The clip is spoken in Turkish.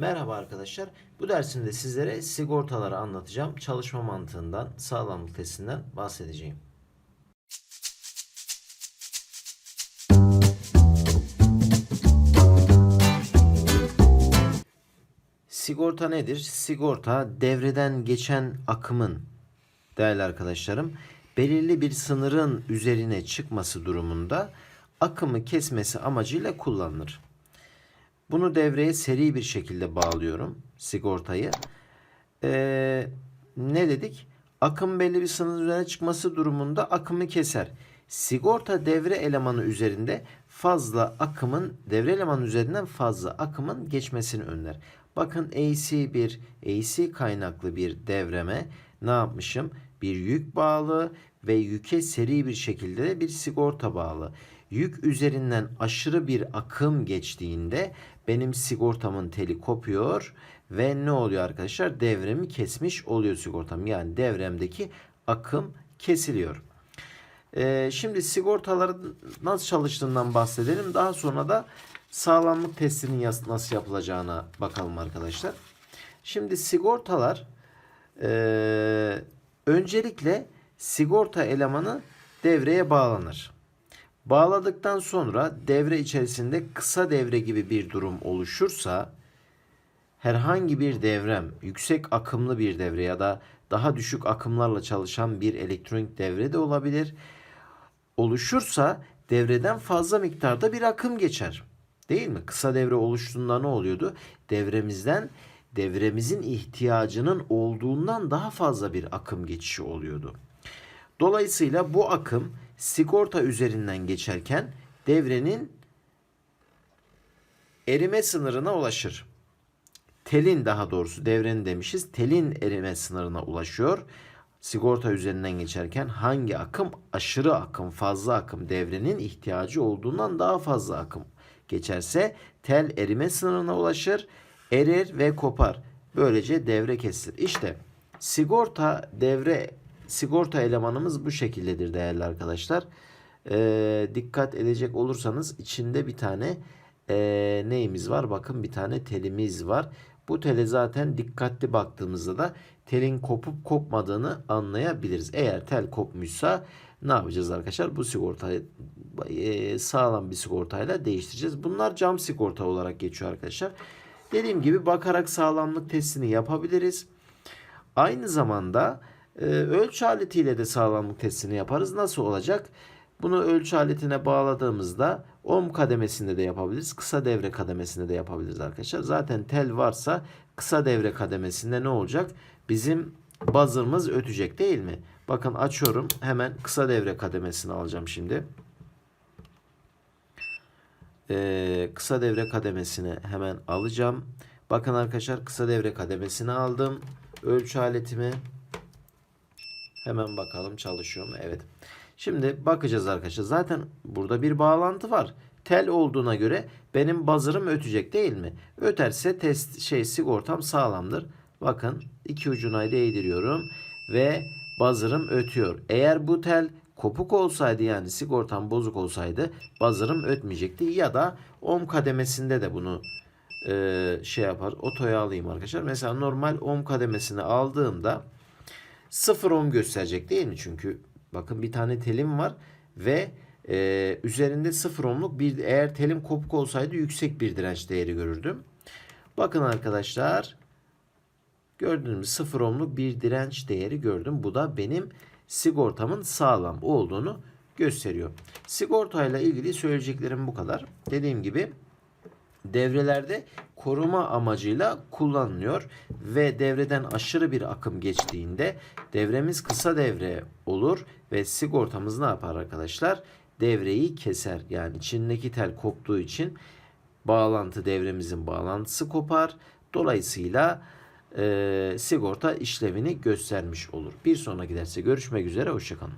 Merhaba arkadaşlar. Bu dersimde sizlere sigortaları anlatacağım. Çalışma mantığından, sağlamlık testinden bahsedeceğim. Sigorta nedir? Sigorta devreden geçen akımın değerli arkadaşlarım belirli bir sınırın üzerine çıkması durumunda akımı kesmesi amacıyla kullanılır. Bunu devreye seri bir şekilde bağlıyorum sigortayı. Ee, ne dedik? Akım belli bir sınır üzerine çıkması durumunda akımı keser. Sigorta devre elemanı üzerinde fazla akımın devre elemanı üzerinden fazla akımın geçmesini önler. Bakın AC1 AC kaynaklı bir devreme ne yapmışım? Bir yük bağlı ve yüke seri bir şekilde de bir sigorta bağlı. Yük üzerinden aşırı bir akım geçtiğinde benim sigortamın teli kopuyor ve ne oluyor arkadaşlar? Devremi kesmiş oluyor sigortam. Yani devremdeki akım kesiliyor. Ee, şimdi sigortaların nasıl çalıştığından bahsedelim. Daha sonra da sağlamlık testinin nasıl yapılacağına bakalım arkadaşlar. Şimdi sigortalar ee, öncelikle sigorta elemanı devreye bağlanır. Bağladıktan sonra devre içerisinde kısa devre gibi bir durum oluşursa herhangi bir devrem, yüksek akımlı bir devre ya da daha düşük akımlarla çalışan bir elektronik devre de olabilir. Oluşursa devreden fazla miktarda bir akım geçer. Değil mi? Kısa devre oluştuğunda ne oluyordu? Devremizden devremizin ihtiyacının olduğundan daha fazla bir akım geçişi oluyordu. Dolayısıyla bu akım sigorta üzerinden geçerken devrenin erime sınırına ulaşır. Telin daha doğrusu devrenin demişiz. Telin erime sınırına ulaşıyor. Sigorta üzerinden geçerken hangi akım aşırı akım, fazla akım devrenin ihtiyacı olduğundan daha fazla akım geçerse tel erime sınırına ulaşır, erir ve kopar. Böylece devre kesilir. İşte sigorta devre sigorta elemanımız bu şekildedir değerli arkadaşlar. Ee, dikkat edecek olursanız içinde bir tane ee, neyimiz var? Bakın bir tane telimiz var. Bu tele zaten dikkatli baktığımızda da telin kopup kopmadığını anlayabiliriz. Eğer tel kopmuşsa ne yapacağız arkadaşlar? Bu sigortayı ee, sağlam bir sigortayla değiştireceğiz. Bunlar cam sigorta olarak geçiyor arkadaşlar. Dediğim gibi bakarak sağlamlık testini yapabiliriz. Aynı zamanda e, ölçü aletiyle de sağlamlık testini yaparız. Nasıl olacak? Bunu ölçü aletine bağladığımızda ohm kademesinde de yapabiliriz. Kısa devre kademesinde de yapabiliriz arkadaşlar. Zaten tel varsa kısa devre kademesinde ne olacak? Bizim buzzer'ımız ötecek değil mi? Bakın açıyorum. Hemen kısa devre kademesini alacağım şimdi. Ee, kısa devre kademesini hemen alacağım. Bakın arkadaşlar kısa devre kademesini aldım. Ölçü aletimi hemen bakalım çalışıyor mu? Evet. Şimdi bakacağız arkadaşlar. Zaten burada bir bağlantı var. Tel olduğuna göre benim buzzer'ım ötecek değil mi? Öterse test şey sigortam sağlamdır. Bakın iki ucuna değdiriyorum ve buzzer'ım ötüyor. Eğer bu tel kopuk olsaydı yani sigortam bozuk olsaydı buzzer'ım ötmeyecekti ya da ohm kademesinde de bunu e, şey yapar. Otoya alayım arkadaşlar. Mesela normal ohm kademesini aldığımda 0 ohm gösterecek değil mi? Çünkü bakın bir tane telim var ve e, üzerinde 0 ohmluk bir eğer telim kopuk olsaydı yüksek bir direnç değeri görürdüm. Bakın arkadaşlar gördüğünüz gibi 0 ohmluk bir direnç değeri gördüm. Bu da benim sigortamın sağlam olduğunu gösteriyor. Sigortayla ilgili söyleyeceklerim bu kadar. Dediğim gibi devrelerde koruma amacıyla kullanılıyor ve devreden aşırı bir akım geçtiğinde devremiz kısa devre olur ve sigortamız ne yapar arkadaşlar? Devreyi keser. Yani içindeki tel koptuğu için bağlantı devremizin bağlantısı kopar. Dolayısıyla sigorta işlevini göstermiş olur. Bir sonraki derste görüşmek üzere. Hoşçakalın.